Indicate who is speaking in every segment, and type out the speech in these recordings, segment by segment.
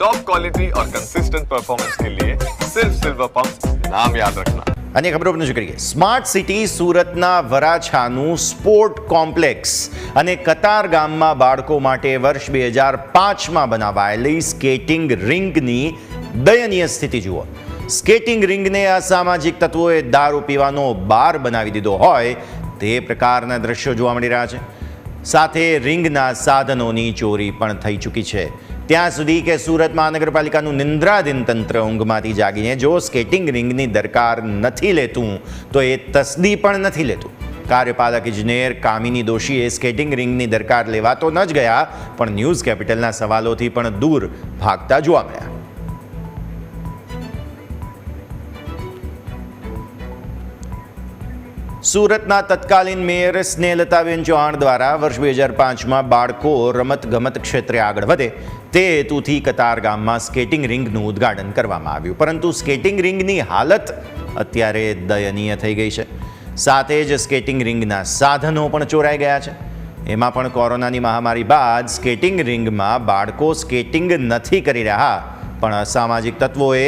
Speaker 1: Top quality और consistent performance के लिए सिर्फ सिल्वर पंप नाम याद रखना
Speaker 2: અન્ય ખબરો પર નજર કરીએ સ્માર્ટ સિટી સુરતના વરાછાનું સ્પોર્ટ કોમ્પ્લેક્સ અને કતાર ગામમાં બાળકો માટે વર્ષ બે હજાર પાંચમાં બનાવાયેલી સ્કેટિંગ રિંગની દયનીય સ્થિતિ જુઓ સ્કેટિંગ રિંગને અસામાજિક તત્વોએ દારૂ પીવાનો બાર બનાવી દીધો હોય તે પ્રકારના દ્રશ્યો જોવા મળી રહ્યા છે સાથે રિંગના સાધનોની ચોરી પણ થઈ ચૂકી છે ત્યાં સુધી કે સુરત મહાનગરપાલિકાનું નિંદ્રાધીન તંત્ર ઊંઘમાંથી જાગીને જો સ્કેટિંગ રિંગની દરકાર નથી લેતું, તો એ તસદી પણ નથી લેતું. કાર્યપાલક ઇજનેર કામિની દોશીએ સ્કેટિંગ રિંગની દરકાર લેવા તો ન જ ગયા, પણ ન્યૂઝ કેપિટલના સવાલોથી પણ દૂર ભાગતા જોવા મળ્યા. સુરતના તત્કાલીન મેયર સ્નેહલતાબેન ચૌહાણ દ્વારા વર્ષ બે હજાર પાંચમાં બાળકો રમત ગમત ક્ષેત્રે આગળ વધે. તે હેતુથી કતાર ગામમાં સ્કેટિંગ રિંગનું ઉદ્ઘાટન કરવામાં આવ્યું. પરંતુ સ્કેટિંગ રિંગની હાલત અત્યારે દયનીય થઈ ગઈ છે. સાથે જ સ્કેટિંગ રિંગના સાધનો પણ ચોરાઈ ગયા છે. એમાં પણ કોરોનાની મહામારી બાદ સ્કેટિંગ રિંગમાં બાળકો સ્કેટિંગ નથી કરી રહ્યા, પણ અસામાજિક તત્વોએ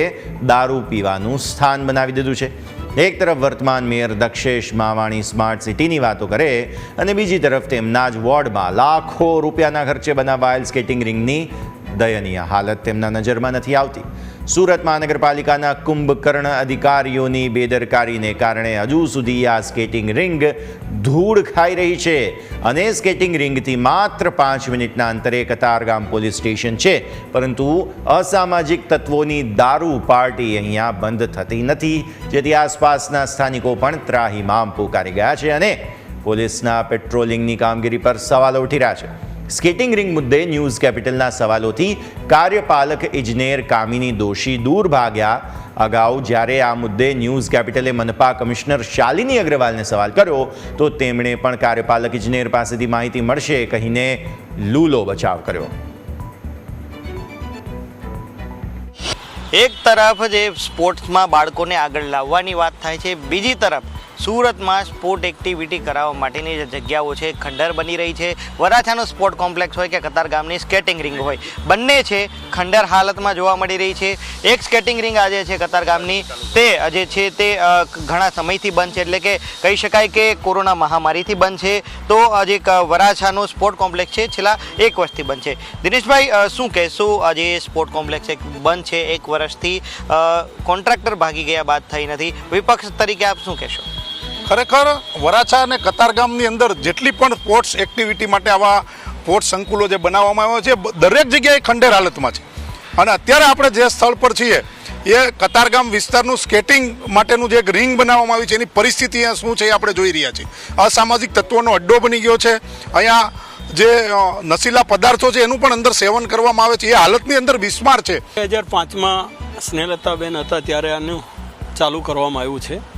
Speaker 2: દારૂ પીવાનું સ્થાન બનાવી દીધું છે. એક તરફ વર્તમાન મેયર દક્ષેશ માવાણી સ્માર્ટ સિટીની વાતો કરે અને બીજી તરફ તેમના જ વોર્ડમાં લાખો રૂપિયાના ખર્ચે બનાવાયેલ સ્કેટિંગ રિંગની દયનીય હાલત તેમના નજરમાં નથી આવતી. સુરત મહાનગરપાલિકાના કુંભકર્ણ અધિકારીઓની બેદરકારીને કારણે હજુ સુધી આ સ્કેટિંગ રિંગ ધૂળ ખાઈ રહી છે અને સ્કેટિંગ રિંગથી માત્ર પાંચ મિનિટના અંતરે કતારગામ પોલીસ સ્ટેશન છે, પરંતુ અસામાજિક તત્વોની દારૂ પાર્ટી અહીંયા બંધ થતી નથી, જેથી આસપાસના સ્થાનિકો પણ ત્રાહિમામ પુકારી ગયા છે અને પોલીસના પેટ્રોલિંગની કામગીરી પર સવાલો ઉઠી રહ્યા છે. સ્કેટિંગ રિંગ મુદ્દે ન્યૂઝ કેપિટલના સવાલોથી કાર્યપાલક ઇજનેર કામિની દોશી દૂર ભાગ્યા અગાઉ. જ્યારે આ મુદ્દે ન્યૂઝ કેપિટલે મનપા કમિશનર શાલિની અગ્રવાલને સવાલ કર્યો, તો તેમણે પણ કાર્યપાલક ઇજનેર પાસેથી માહિતી મળશે કહીને લૂલો બચાવ કર્યો.
Speaker 3: એક તરફ જે સ્પોર્ટ્સમાં બાળકોને આગળ લાવવાની વાત થાય છે, બીજી તરફ સુરતમાં સ્પોર્ટ એક્ટિવિટી કરાવવા માટેની જે જગ્યાઓ છે, ખંડર બની રહી છે. વરાછાનો સ્પોર્ટ કોમ્પ્લેક્સ હોય કે કતાર ગામની સ્કેટિંગ રિંગ હોય, બંને છે ખંડર હાલતમાં જોવા મળી રહી છે. એક સ્કેટિંગ રિંગ આજે છે કતાર ગામની, તે જે છે તે ઘણા સમયથી બંધ છે, એટલે કે કહી શકાય કે કોરોના મહામારીથી બંધ છે. તો ક- વરાછાનો સ્પોર્ટ કોમ્પ્લેક્સ છે, છેલ્લા એક વર્ષથી બંધ છે. દિનેશભાઈ શું કહેશો? આજે સ્પોર્ટ કોમ્પ્લેક્સ એક બંધ છે, એક વર્ષથી કોન્ટ્રાક્ટર ભાગી ગયા બાદ થઈ નથી. વિપક્ષ તરીકે આપ શું કહેશો?
Speaker 4: ખરેખર વરાછા અને કતારગામની અંદર જેટલી પણ સ્પોર્ટ્સ એક્ટિવિટી માટે આવા સ્પોર્ટ્સ સંકુલો જે બનાવવામાં આવ્યા છે દરેક જગ્યાએ ખંડેર હાલતમાં છે. અને અત્યારે આપણે જે સ્થળ પર છીએ, એ કતારગામ વિસ્તારનું સ્કેટિંગ માટેનું જે એક રિંગ બનાવવામાં આવી છે, એની પરિસ્થિતિ અહીંયા શું છે એ આપણે જોઈ રહ્યા છીએ. અસામાજિક તત્વોનો અડ્ડો બની ગયો છે. અહીંયા જે નશીલા પદાર્થો છે એનું પણ અંદર સેવન કરવામાં આવે છે. એ હાલતની અંદર બિસ્માર છે.
Speaker 5: બે હજાર પાંચમાં સ્નેહલતાબેન હતા ત્યારે આનું ચાલુ કરવામાં આવ્યું છે.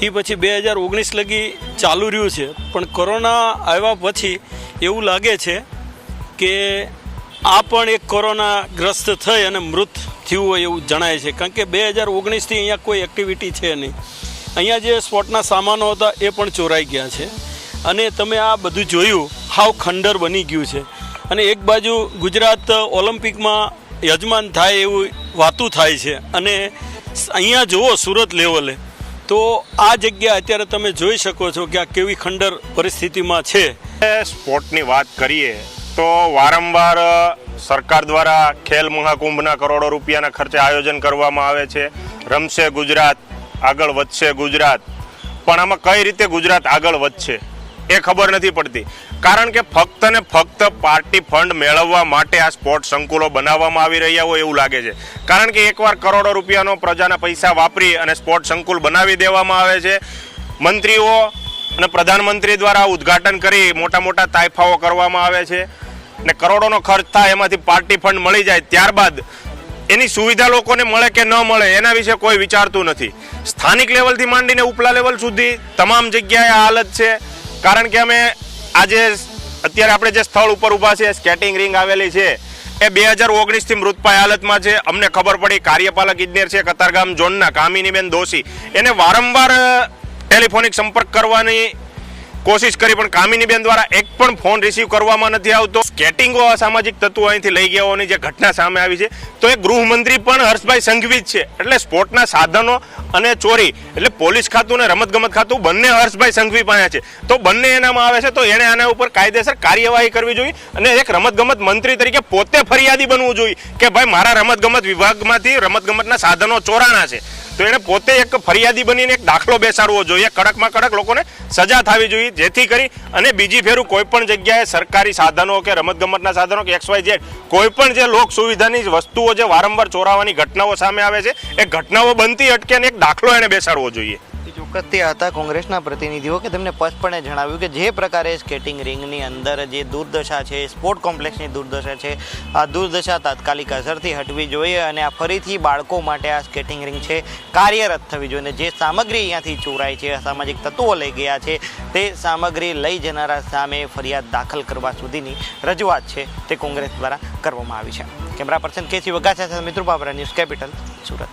Speaker 5: તે પછી બે હજાર ઓગણીસ લગી ચાલુ રહ્યું છે. પણ કોરોના આવ્યા પછી એવું લાગે છે કે આ પણ એક કોરોના ગ્રસ્ત થઈ અને મૃત થયું હોય એવું જણાય છે. કારણ કે બે હજાર ઓગણીસથી અહીંયા કોઈ એક્ટિવિટી છે નહીં. અહીંયા જે સ્પોર્ટના સામાનો હતા એ પણ ચોરાઈ ગયા છે. અને તમે આ બધું જોયું, હાવ ખંડર બની ગયું છે. અને એક બાજુ ગુજરાત ઓલિમ્પિકમાં યજમાન થાય એવું વાતું થાય છે. અને અહીંયા જુઓ સુરત લેવલે. તો આ જગ્યા અત્યારે તમે જોઈ શકો છો કે આ કેવી ખંડર પરિસ્થિતિમાં છે.
Speaker 6: સ્પોર્ટની વાત કરીએ તો વારંવાર સરકાર દ્વારા ખેલ મહાકુંભના કરોડો રૂપિયાના ખર્ચે આયોજન કરવામાં આવે છે. રમશે ગુજરાત, આગળ વધશે ગુજરાત. પણ આમાં કઈ રીતે ગુજરાત આગળ વધશે? એ ખબર નથી પડતી. કારણ કે ફક્ત ને ફક્ત પાર્ટી ફંડ મેળવવા માટે આ સ્પોર્ટ સંકુલો બનાવવામાં આવી રહ્યા હોય એવું લાગે છે. કારણ કે એકવાર કરોડો રૂપિયાનો પ્રજાના પૈસા વાપરી અને સ્પોર્ટ સંકુલ બનાવી દેવામાં આવે છે, મંત્રીઓ અને પ્રધાનમંત્રી દ્વારા ઉદ્ઘાટન કરી મોટા મોટા તાઇફાઓ કરવામાં આવે છે ને કરોડોનો ખર્ચ થાય એમાંથી પાર્ટી ફંડ મળી જાય ત્યારબાદ એની સુવિધા લોકોને મળે કે ન મળે એના વિશે કોઈ વિચારતું નથી. સ્થાનિક લેવલથી માંડીને ઉપલા લેવલ સુધી તમામ જગ્યાએ હાલત છે. કારણ કે અમે આજે અત્યારે આપણે જે સ્થળ ઉપર ઊભા છે સ્કેટિંગ રિંગ આવેલી છે, એ બે હજાર ઓગણીસથી મૃતપાય હાલતમાં છે. અમને ખબર પડી કાર્યપાલક ઇજનેર છે કતારગામ ઝોનના કામિનીબેન દોશી. એને વારંવાર ટેલિફોનિક સંપર્ક કરવાની કોશિશ કરી, પણ કામિનીબેન દ્વારા એક પણ ફોન રિસીવ કરવામાં નથી આવતો. સ્કેટિંગો અસામાજિક તત્વો અહીંથી લઈ ગયા હોવાની જે ઘટના સામે આવી છે, તો એ ગૃહમંત્રી પણ હર્ષભાઈ સંઘવી જ છે. એટલે સ્પોર્ટના સાધનો અને ચોરી, એટલે પોલીસ ખાતું અને રમતગમત ખાતું બંને હર્ષભાઈ સંઘવી પાસે છે. તો બંને એનામાં આવે છે, તો એણે આના ઉપર કાયદેસર કાર્યવાહી કરવી જોઈએ અને એક રમતગમત મંત્રી તરીકે પોતે ફરિયાદી બનવું જોઈએ કે ભાઈ મારા રમતગમત વિભાગમાંથી રમતગમતના સાધનો ચોરાણા છે. તો એણે પોતે એક ફરિયાદી બનીને એક દાખલો બેસાડવો જોઈએ. કડકમાં કડક લોકોને સજા થવી જોઈએ, જેથી કરી અને બીજી ફેરું કોઈ પણ જગ્યાએ સરકારી સાધનો કે રમતગમતના સાધનો કે એક્સ વાય ઝેડ, કોઈ પણ જે લોક સુવિધાની વસ્તુઓ જે વારંવાર ચોરાવાની ઘટનાઓ સામે આવે છે, એ ઘટનાઓ બનતી અટકે અને એક દાખલો એને બેસાડવો જોઈએ.
Speaker 3: ચોક્કસથી હતા કોંગ્રેસના પ્રતિનિધિઓ કે તેમને સ્પષ્ટપણે જણાવ્યું કે જે પ્રકારે સ્કેટિંગ રિંગની અંદર જે દુર્દશા છે, સ્પોર્ટ કોમ્પ્લેક્સની દુર્દશા છે, આ દુર્દશા તાત્કાલિક અસરથી હટવી જોઈએ અને આ ફરીથી બાળકો માટે આ સ્કેટિંગ રિંગ છે કાર્યરત થવી જોઈએ અને જે સામગ્રી અહીંયાથી ચોરાય છે અસામાજિક તત્વો લઈ ગયા છે, તે સામગ્રી લઈ જનારા સામે ફરિયાદ દાખલ કરવા સુધીની રજૂઆત છે, તે કોંગ્રેસ દ્વારા કરવામાં આવી છે. કેમેરા પર્સન કેસી વગાસા સાથે મિત્રો બાબરા, ન્યૂઝ કેપિટલ, સુરત.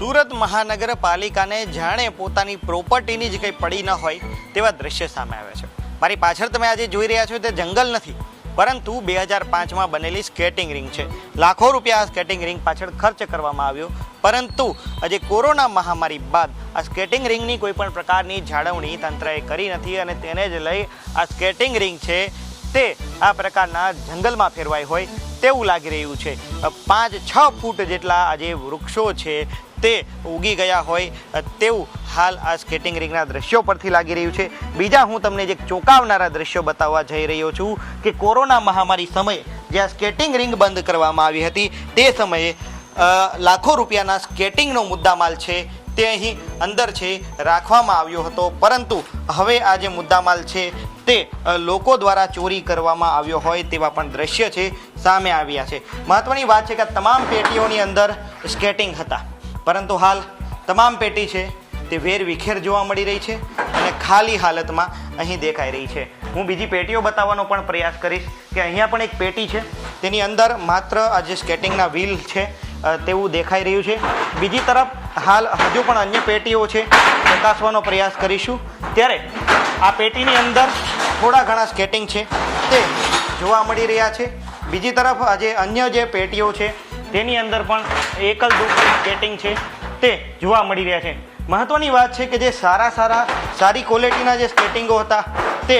Speaker 3: સુરત મહાનગરપાલિકાને જાણે પોતાની પ્રોપર્ટીની જ કંઈ પડી ન હોય તેવા દ્રશ્ય સામે આવે છે. મારી પાછળ તમે આજે જોઈ રહ્યા છો તે જંગલ નથી, પરંતુ બે હજાર પાંચમાં બનેલી સ્કેટિંગ રિંગ છે. લાખો રૂપિયા આ સ્કેટિંગ રિંગ પાછળ ખર્ચ કરવામાં આવ્યો, પરંતુ આજે કોરોના મહામારી બાદ આ સ્કેટિંગ રિંગની કોઈ પણ પ્રકારની જાળવણી તંત્રએ કરી નથી અને તેને જ લઈ આ સ્કેટિંગ રિંગ છે તે આ પ્રકારના જંગલમાં ફેરવાઈ હોય તેવું લાગી રહ્યું છે. પાંચ છ ફૂટ જેટલા આજે વૃક્ષો છે તે ઉગી ગયા હોય તેવું હાલ આ સ્કેટિંગ રિંગના દ્રશ્યો પરથી લાગી રહ્યું છે. બીજા હું તમને જે ચોંકાવનારા દ્રશ્યો બતાવવા જઈ રહ્યો છું કે કોરોના મહામારી સમયે જ્યાં સ્કેટિંગ રિંગ બંધ કરવામાં આવી હતી, તે સમયે લાખો રૂપિયાના સ્કેટિંગનો મુદ્દામાલ છે તે અહીં અંદર છે, રાખવામાં આવ્યો હતો. પરંતુ હવે આ જે મુદ્દામાલ છે તે લોકો દ્વારા ચોરી કરવામાં આવ્યો હોય તેવા પણ દ્રશ્ય છે, સામે આવ્યા છે. મહત્વની વાત છે કે તમામ પેટીઓની અંદર સ્કેટિંગ હતા. પરંતુ હાલ તમામ પેટી છે તે વેર વિખેર જોવા મળી રહી છે અને ખાલી હાલતમાં અહીં દેખાઈ રહી છે. હું બીજી પેટીઓ બતાવવાનો પણ પ્રયાસ કરીશ કે અહીંયા પણ એક પેટી છે. તેની અંદર માત્ર આ જે સ્કેટિંગના વ્હીલ છે તેવું દેખાઈ રહ્યું છે. બીજી તરફ હાલ હજુ પણ અન્ય પેટીઓ છે, ચકાસવાનો પ્રયાસ કરીશું. ત્યારે આ પેટીની અંદર થોડા ઘણા સ્કેટિંગ છે, તે જોવા મળી રહ્યા છે. બીજી તરફ આજે અન્ય જે પેટીઓ છે, તેની અંદર પણ એકલ દુકલ સ્કેટિંગ છે તે જોવા મળી રહ્યા છે. મહત્વની વાત છે કે જે સારા સારા, સારી ક્વોલિટીના જે સ્કેટિંગો હતા, તે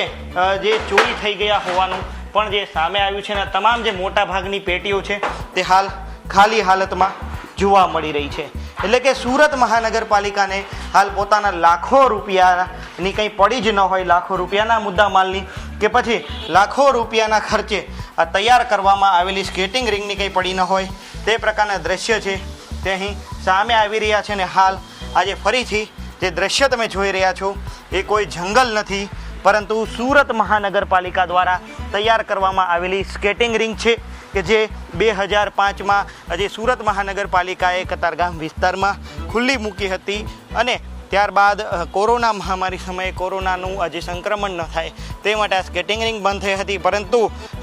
Speaker 3: જે ચોરી થઈ ગયા હોવાનું પણ જે સામે આવ્યું છે અને તમામ જે મોટા ભાગની પેટીઓ છે તે હાલ ખાલી હાલતમાં જોવા મળી રહી છે. એટલે કે સુરત મહાનગરપાલિકાને હાલ પોતાના લાખો રૂપિયાની કંઈ પડી જ ન હોય, લાખો રૂપિયાના મુદ્દા માલની કે પછી લાખો રૂપિયાના ખર્ચે આ તૈયાર કરવામાં આવેલી સ્કેટિંગ રિંગની કંઈ પડી ન હોય તે પ્રકારના દ્રશ્ય છે તે અહીં સામે આવી રહ્યા છે ને હાલ આજે ફરીથી જે દ્રશ્ય તમે જોઈ રહ્યા છો એ કોઈ જંગલ નથી, પરંતુ સુરત મહાનગરપાલિકા દ્વારા તૈયાર કરવામાં આવેલી સ્કેટિંગ રિંગ છે કે જે બે હજાર પાંચમાં જે સુરત મહાનગરપાલિકાએ કતારગામ વિસ્તારમાં ખુલ્લી મૂકી હતી અને ત્યારબાદ કોરોના મહામારી સમયે કોરોનાનું આજે સંક્રમણ ન થાય તે માટે આ સ્કેટિંગ રિંગ બંધ થઈ હતી, પરંતુ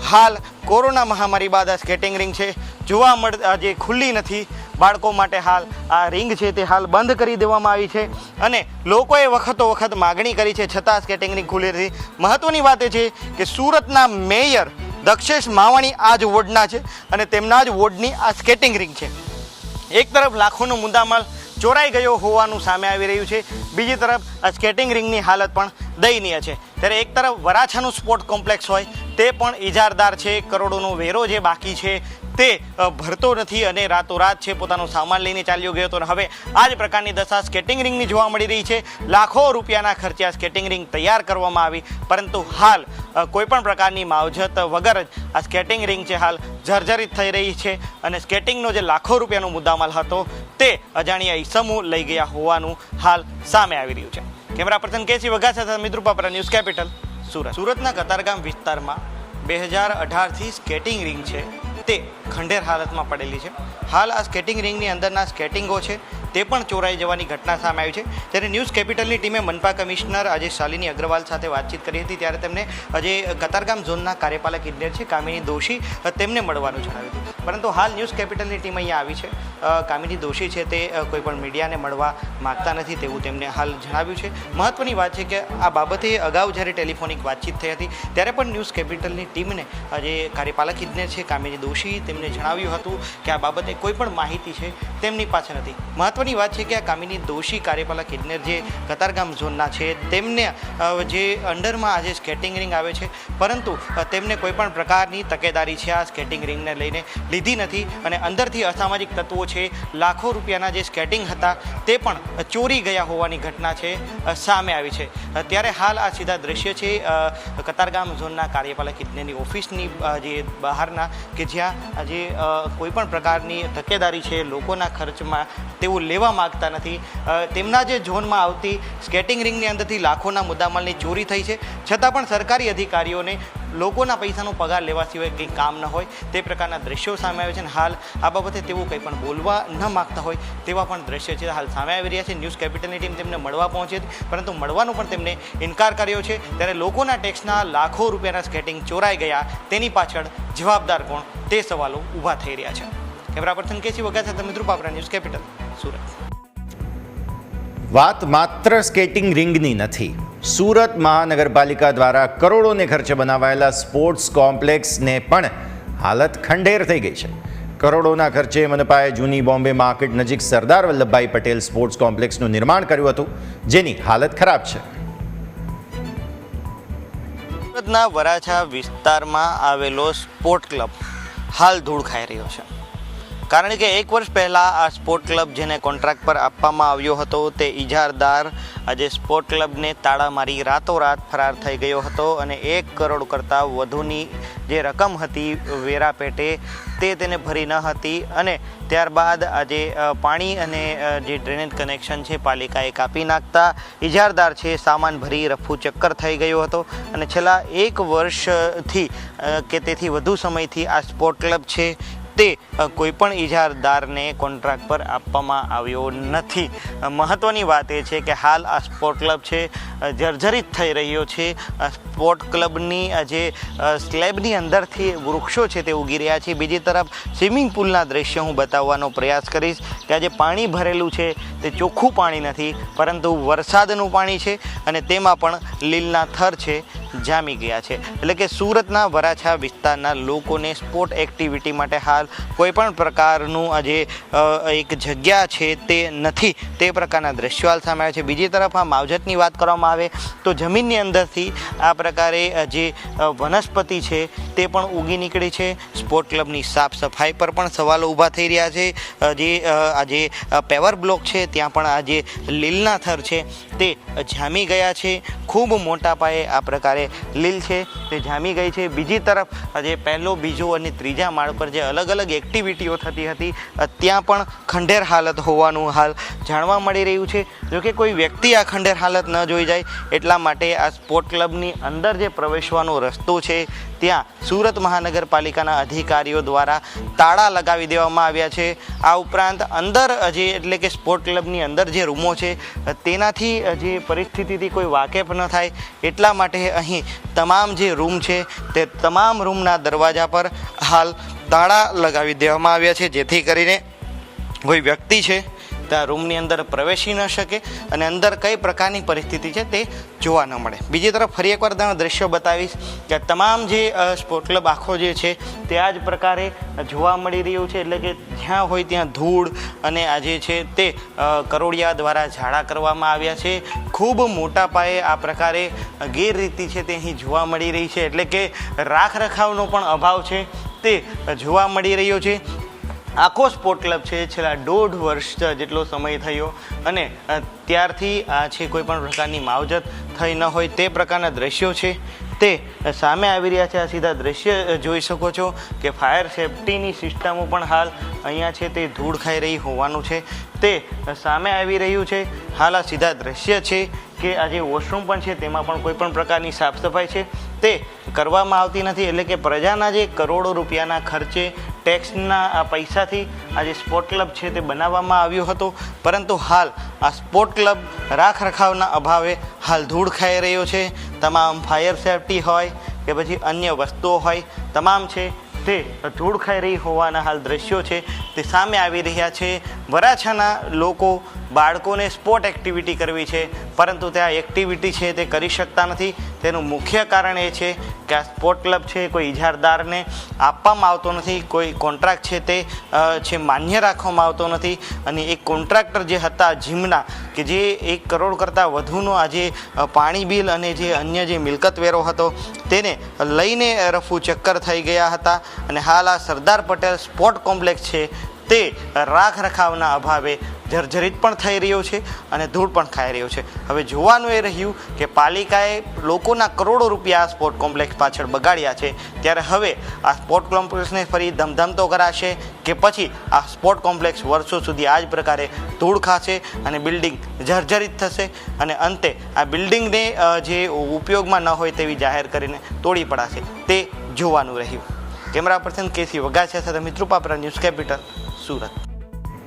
Speaker 3: હાલ કોરોના મહામારી બાદ આ સ્કેટિંગ રિંગ છે જોવા મળ જે ખુલ્લી નથી, બાળકો માટે હાલ આ રિંગ છે તે હાલ બંધ કરી દેવામાં આવી છે. અને લોકોએ વખતો વખત માગણી કરી છે, છતાં સ્કેટિંગ રિંગ ખુલ્લી નથી મહત્વની વાત એ છે કે સુરતના મેયર દક્ષેશ માવાણી આ જ વોર્ડના છે અને તેમના જ વોર્ડની આ સ્કેટિંગ રિંગ છે. એક તરફ લાખોનો મુદ્દામાલ ચોરાઈ ગયો હોવાનું સામે આવી રહ્યું છે, બીજી તરફ આ સ્કેટિંગ રિંગની હાલત પણ દયનીય છે. ત્યારે એક તરફ વરાછાનું સ્પોર્ટ કોમ્પ્લેક્સ હોય, તે પણ ઇજારદાર છે, કરોડોનો વેરો જે બાકી છે તે ભરતો નથી અને રાતોરાત છે પોતાનો સામાન લઈને ચાલ્યો ગયો હતો. અને હવે આ જ પ્રકારની દશા સ્કેટિંગ રિંગની જોવા મળી રહી છે. લાખો રૂપિયાના ખર્ચે આ સ્કેટિંગ રિંગ તૈયાર કરવામાં આવી. પરંતુ હાલ કોઈપણ પ્રકારની માવજત વગર જ આ સ્કેટિંગ રિંગ છે હાલ જર્જરિત થઈ રહી છે. અને સ્કેટિંગનો જે લાખો રૂપિયાનો મુદ્દામાલ હતો તે અજાણ્યા ઈસમો લઈ ગયા હોવાનું હાલ સામે આવી રહ્યું છે. કેમેરા પર્સન કેસી વઘા સાથે મિત્રુપા પર ન્યૂઝ કેપિટલ, સુરત. સુરતના કતારગામ વિસ્તારમાં બે હજાર અઢારથી સ્કેટિંગ રિંગ છે. તે ખંડેર હાલતમાં પડેલી છે. હાલ આ સ્કેટિંગ રિંગની અંદરના સ્કેટિંગો છે. તે પણ ચોરાઈ જવાની ઘટના સામે આવી છે. ત્યારે ન્યૂઝ કેપિટલની ટીમે મનપા કમિશનર આજે શાલિની અગ્રવાલ સાથે વાતચીત કરી હતી, ત્યારે તેમને આજે કતારગામ ઝોનના કાર્યપાલક ઇજનેર છે, કામિની દોશી તેમને મળવાનું જણાવ્યું હતું. પરંતુ હાલ ન્યૂઝ કેપિટલની ટીમ અહીંયા આવી છે. કામિની દોશી છે તે કોઈપણ મીડિયાને મળવા માગતા નથી તેવું તેમને હાલ જણાવ્યું છે. મહત્વની વાત છે કે આ બાબતે અગાઉ જ્યારે ટેલિફોનિક વાતચીત થઈ હતી, ત્યારે પણ ન્યૂઝ કેપિટલની ટીમને આજે કાર્યપાલક ઇજનેર છે, કામિની દોશી તેમને જણાવ્યું હતું કે આ બાબતે કોઈ પણ માહિતી છે તેમની પાસે નથી. મહત્વની વાત છે કે આ કામિની દોષી કાર્યપાલક ઇજનેર જે કતારગામ ઝોનના છે, તેમને જે અંડરમાં આજે સ્કેટિંગ રિંગ આવે છે, પરંતુ તેમને કોઈ પણ પ્રકારની તકેદારી છે આ સ્કેટિંગ રિંગને લઈને લીધી નથી અને અંદરથી અસામાજિક તત્વો છે, લાખો રૂપિયાના જે સ્કેટિંગ હતા તે પણ ચોરી ગયા હોવાની ઘટના છે સામે આવી છે. ત્યારે હાલ આ સીધા દ્રશ્ય છે કતારગામ ઝોનના કાર્યપાલક ઇજનેરની ઓફિસની જે બહારના કે જ્યાં આજે કોઈપણ કોઈ પણ પ્રકારની તકેદારી છે, લોકોના ખર્ચમાં તેઓ લેવા માગતા નથી. તેમના જે ઝોનમાં આવતી સ્કેટિંગ રિંગની અંદરથી લાખોના મુદ્દામાલની ચોરી થઈ છે. છતાં પણ સરકારી અધિકારીઓને લોકોના પૈસાનો પગાર લેવા સિવાય કંઈ કામ ન હોય. તે પ્રકારના દ્રશ્યો સામે આવે છે અને હાલ આ બાબતે તેઓ કંઈ પણ બોલવા ન માગતા હોય તેવા પણ દ્રશ્ય છે. હાલ સામે આવી રહ્યા છે. ન્યૂઝ કેપિટલની ટીમ તેમને મળવા પહોંચી હતી પરંતુ મળવાનો પણ તેમને ઇનકાર કર્યો છે. ત્યારે લોકોના ટેક્સના લાખો રૂપિયાના સ્કેટિંગ ચોરાઈ ગયા. તેની પાછળ જવાબદાર કોણ? તે સવાલો ઊભા થઈ રહ્યા છે. કેમેરા પર્સન કેસી વગર સાથે મિત્રો પાપરા ન્યૂઝ કેપિટલ. સુરત.
Speaker 2: વાત માત્ર સ્કેટિંગ રિંગની નથી. સુરત મહાનગરપાલિકા દ્વારા કરોડોને ખર્ચે બનાવાયેલા સ્પોર્ટ્સ કોમ્પ્લેક્સને પણ હાલત ખંડેર થઈ ગઈ છે. કરોડોના ખર્ચે મનપાએ જૂની બોમ્બે માર્કેટ નજીક સરદાર વલ્લભભાઈ પટેલ સ્પોર્ટ્સ કોમ્પ્લેક્સનું નિર્માણ કર્યું હતું જેની હાલત ખરાબ છે.
Speaker 3: સુરતના વરાછા વિસ્તારમાં આવેલો સ્પોર્ટ ક્લબ હાલ ધૂળ ખાઈ રહ્યો છે. કારણ કે એક વર્ષ પહેલાં આ સ્પોર્ટ ક્લબ જેને કોન્ટ્રાક્ટ પર આપવામાં આવ્યો હતો, તે ઇજારદાર આજે સ્પોર્ટ ક્લબને તાળા મારી રાતોરાત ફરાર થઈ ગયો હતો અને એક કરોડ કરતાં વધુની જે રકમ હતી વેરા પેટે, તે તેને ભરી ન હતી અને ત્યારબાદ આજે પાણી અને જે ડ્રેનેજ કનેક્શન છે, પાલિકાએ કાપી નાખતા ઇજારદાર છે, સામાન ભરી રફુ ચક્કર થઈ ગયો હતો અને છેલ્લા એક વર્ષથી કે તેથી વધુ સમયથી આ સ્પોર્ટ ક્લબ છે તે કોઈપણ ઇજારદારને કોન્ટ્રાક્ટ પર આપવામાં આવ્યો નથી. મહત્ત્વની વાત એ છે કે હાલ આ સ્પોર્ટ ક્લબ છે જર્જરિત થઈ રહ્યો છે. સ્પોર્ટ ક્લબની જે સ્લેબની અંદરથી વૃક્ષો છે તે ઉગી રહ્યા છે. બીજી તરફ સ્વિમિંગ પુલના દ્રશ્ય હું બતાવવાનો પ્રયાસ કરીશ કે આજે પાણી ભરેલું છે, તે ચોખ્ખું પાણી નથી, પરંતુ વરસાદનું પાણી છે અને તેમાં પણ લીલના થર છે. જામી ગયા છે. એટલે કે સુરતના વરાછા વિસ્તારના લોકોને સ્પોર્ટ એક્ટિવિટી માટે હાલ કોઈ પણ પ્રકારનું આ જે એક જગ્યા છે તે નથી. તે પ્રકારના દ્રશ્યો હાલ સામે આવે છે. બીજી તરફ આ માવજતની વાત કરવામાં આવે તો જમીનની અંદરથી આ પ્રકારે જે વનસ્પતિ છે તે પણ ઉગી નીકળી છે. સ્પોર્ટ ક્લબની સાફ સફાઈ પર પણ સવાલો ઊભા થઈ રહ્યા છે. જે આજે પેવર બ્લોક છે ત્યાં પણ આ જે લીલના થર છે તે જામી ગયા છે. ખૂબ મોટા પાયે આ પ્રકારે લીલ છે તે જામી ગઈ છે. બીજી તરફ જે પહેલો, બીજો અને ત્રીજા માળ પર જે અલગ અલગ એક્ટિવિટીઓ થતી હતી, ત્યાં પણ ખંડેર હાલત હોવાનું હાલ જાણવા મળી રહ્યું છે. જોકે કોઈ વ્યક્તિ આ ખંડેર હાલત ન જોઈ જાય, એટલા માટે આ સ્પોર્ટ ક્લબની અંદર જે પ્રવેશવાનો રસ્તો છે ત્યાં સુરત મહાનગરપાલિકાના અધિકારીઓ દ્વારા તાળા લગાવી દેવામાં આવ્યા છે. આ ઉપરાંત અંદર જે એટલે કે સ્પોર્ટ ક્લબની અંદર જે રૂમો છે, તેનાથી જે પરિસ્થિતિથી કોઈ વાકેફ ન થાય એટલા માટે અહીં તમામ જે રૂમ છે, તે તમામ રૂમના દરવાજા પર હાલ તાળા લગાવી દેવામાં આવ્યા છે. જેથી કરીને કોઈ વ્યક્તિ છે ત્યાં રૂમની અંદર પ્રવેશી ન શકે અને અંદર કઈ પ્રકારની પરિસ્થિતિ છે તે જોવા ન મળે. બીજી તરફ ફરી એકવાર તમને દ્રશ્યો બતાવીશ કે તમામ જે સ્પોર્ટ ક્લબ આખો જે છે તે આ જ પ્રકારે જોવા મળી રહ્યું છે. એટલે કે જ્યાં હોય ત્યાં ધૂળ અને આ જે છે તે કરોડિયા દ્વારા ઝાડા કરવામાં આવ્યા છે. ખૂબ મોટા પાયે આ પ્રકારે ગેરરીતિ છે તે અહીં જોવા મળી રહી છે. એટલે કે રાખ રખાવનો પણ અભાવ છે તે જોવા મળી રહ્યો છે. આખો સ્પોર્ટ ક્લબ છે, છેલ્લા દોઢ વર્ષ જેટલો સમય થયો અને ત્યારથી આ છે કોઈ પણ પ્રકારની માવજત થઈ ન હોય તે પ્રકારના દ્રશ્યો છે. તે સામે આવી રહ્યા છે, આ સીધા દ્રશ્ય જોઈ શકો છો કે ફાયર સેફટીની સિસ્ટમો પણ હાલ અહીંયા છે તે ધૂળ ખાઈ રહી હોવાનું છે. તે સામે આવી રહ્યું છે, હાલ આ સીધા દ્રશ્ય છે કે આ જે વોશરૂમ પણ છે તેમાં પણ કોઈ પણ પ્રકારની સાફ સફાઈ છે. તે કરવામાં આવતી નથી, એટલે કે પ્રજાના જે કરોડો રૂપિયાના ખર્ચે ટેક્સના આ પૈસાથી આ જે સ્પોર્ટ ક્લબ છે તે બનાવવામાં આવ્યો હતો. પરંતુ હાલ આ સ્પોર્ટ ક્લબ રાખ રખાવના અભાવે હાલ ધૂળ ખાઈ રહ્યો છે. તમામ ફાયર સેફટી હોય કે પછી અન્ય વસ્તુઓ હોય, તમામ છે તે ધૂળ ખાઈ રહી હોવાના હાલ દ્રશ્યો છે. તે સામે આવી રહ્યા છે. વરાછાના લોકો, બાળકોને સ્પોર્ટ એક્ટિવિટી કરવી છે, પરંતુ તે આ એક્ટિવિટી છે તે કરી શકતા નથી. તેનું મુખ્ય કારણ એ છે કે આ સ્પોર્ટ ક્લબ છે, કોઈ ઇજારદારને આપવામાં આવતો નથી, કોઈ કોન્ટ્રાક્ટ છે તે છે માન્ય રાખવામાં આવતો નથી. અને એ કોન્ટ્રાક્ટર જે હતા જીમના, કે જે એક કરોડ કરતાં વધુનો આજે જે પાણી બિલ અને જે અન્ય જે મિલકત વેરો હતો, તેને લઈને રફુ ચક્કર થઈ ગયા હતા. અને હાલ આ સરદાર પટેલ સ્પોર્ટ કોમ્પ્લેક્સ છે તે રાખ રખાવના અભાવે જર્જરિત પણ થઈ રહ્યો છે અને ધૂળ પણ ખાઈ રહ્યો છે. હવે જોવાનું એ રહ્યું કે પાલિકાએ લોકોના કરોડો રૂપિયા આ સ્પોર્ટ કોમ્પ્લેક્સ પાછળ બગાડ્યા છે. ત્યારે હવે આ સ્પોર્ટ કોમ્પ્લેક્સને ફરી ધમધમતો કરાશે કે પછી આ સ્પોર્ટ કોમ્પ્લેક્સ વર્ષો સુધી આ જ પ્રકારે ધૂળ ખાશે અને બિલ્ડિંગ જર્જરિત થશે અને અંતે આ બિલ્ડિંગને જે ઉપયોગમાં ન હોય તેવી જાહેર કરીને તોડી પડાશે. તે જોવાનું રહ્યું. કેમેરા પર્સન કેસી વગાસિયા સાથે મિત્રુપાપરા ન્યૂઝ કેપિટલ સુરત.